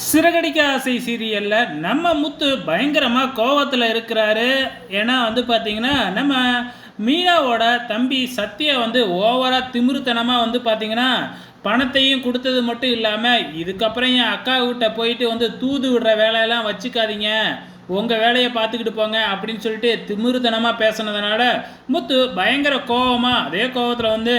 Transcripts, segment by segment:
சிறகடிக்க ஆசை சீரியலில் நம்ம முத்து பயங்கரமாக கோவத்தில் இருக்கிறாரு. ஏன்னா வந்து பார்த்திங்கன்னா நம்ம மீனாவோட தம்பி சத்யா வந்து ஓவராக திமிருத்தனமாக வந்து பார்த்திங்கன்னா பணத்தையும் கொடுத்தது மட்டும் இல்லாமல் இதுக்கப்புறம் என் அக்கா கிட்ட போயிட்டு வந்து தூது விடுற வேலையெல்லாம் வச்சுக்காதீங்க. உங்கள் வேலையை பார்த்துக்கிட்டு போங்க அப்படின்னு சொல்லிட்டு திமிருத்தனமாக பேசுனதுனால முத்து பயங்கர கோவமாக அதே கோவத்தில் வந்து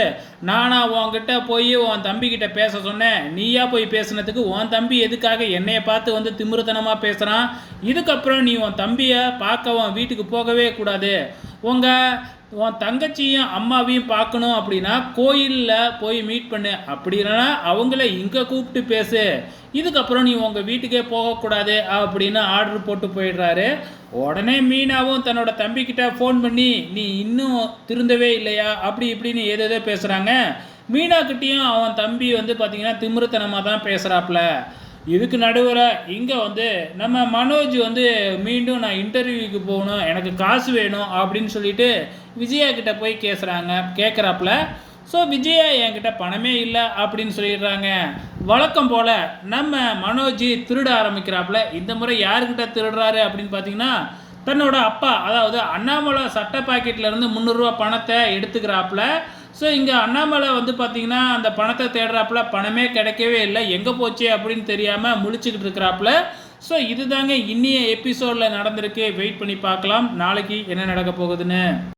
நானா உன்கிட்ட போய் உன் தம்பிக்கிட்ட பேச சொன்னேன். நீயா போய் பேசுனதுக்கு உன் தம்பி எதுக்காக என்னைய பார்த்து வந்து திமிருத்தனமாக பேசுகிறான் இதுக்கப்புறம் நீ உன் தம்பியை பார்க்க உன் வீட்டுக்கு போகவே கூடாது. உங்கள் உன் தங்கச்சியும் அம்மாவையும் பார்க்கணும் அப்படின்னா கோயிலில் போய் மீட் பண்ணு. அப்படி இல்லைன்னா அவங்கள இங்கே கூப்பிட்டு பேசு. இதுக்கப்புறம் நீ உங்கள் வீட்டுக்கே போகக்கூடாது அப்படின்னு ஆர்டர் போட்டு போயிடுறாரு. உடனே மீனாவும் தன்னோட தம்பிக்கிட்ட ஃபோன் பண்ணி நீ இன்னும் திருந்தவே இல்லையா? அப்படி இப்படின்னு ஏதேதோ பேசுகிறாங்க மீனாக்கிட்டேயும் அவன் தம்பி வந்து பார்த்திங்கன்னா திமிருத்தனமாக தான் பேசுகிறாப்புல இதுக்கு நடுவில் இங்கே வந்து நம்ம மனோஜ் வந்து மீண்டும் நான் இன்டர்வியூக்கு போகணும் எனக்கு காசு வேணும் அப்படின்னு சொல்லிட்டு விஜயா கிட்டே போய் கேசுகிறாங்க கேட்குறாப்புல ஸோ விஜயா என்கிட்ட பணமே இல்லை அப்படின்னு சொல்லிடுறாங்க. வழக்கம் போல் நம்ம மனோஜ் திருட ஆரம்பிக்கிறாப்புல. இந்த முறை யாருக்கிட்ட திருடுறாரு அப்படின்னு பார்த்தீங்கன்னா தன்னோட அப்பா அதாவது அண்ணாமலை சட்டை பாக்கெட்லேருந்து முந்நூறுரூவா பணத்தை எடுத்துக்கிறாப்புல. ஸோ இங்கே அண்ணாமலை வந்து பார்த்தீங்கன்னா அந்த பணத்தை தேடுறாப்புல பணமே கிடைக்கவே இல்லை. எங்கே போச்சு அப்படின்னு தெரியாமல் முழிச்சுக்கிட்டு இருக்கிறாப்புல. ஸோ இதுதாங்க இன்னிய எபிசோடில் நடந்திருக்கு. வெயிட் பண்ணி பார்க்கலாம். நாளைக்கு என்ன நடக்க போகுதுன்னு.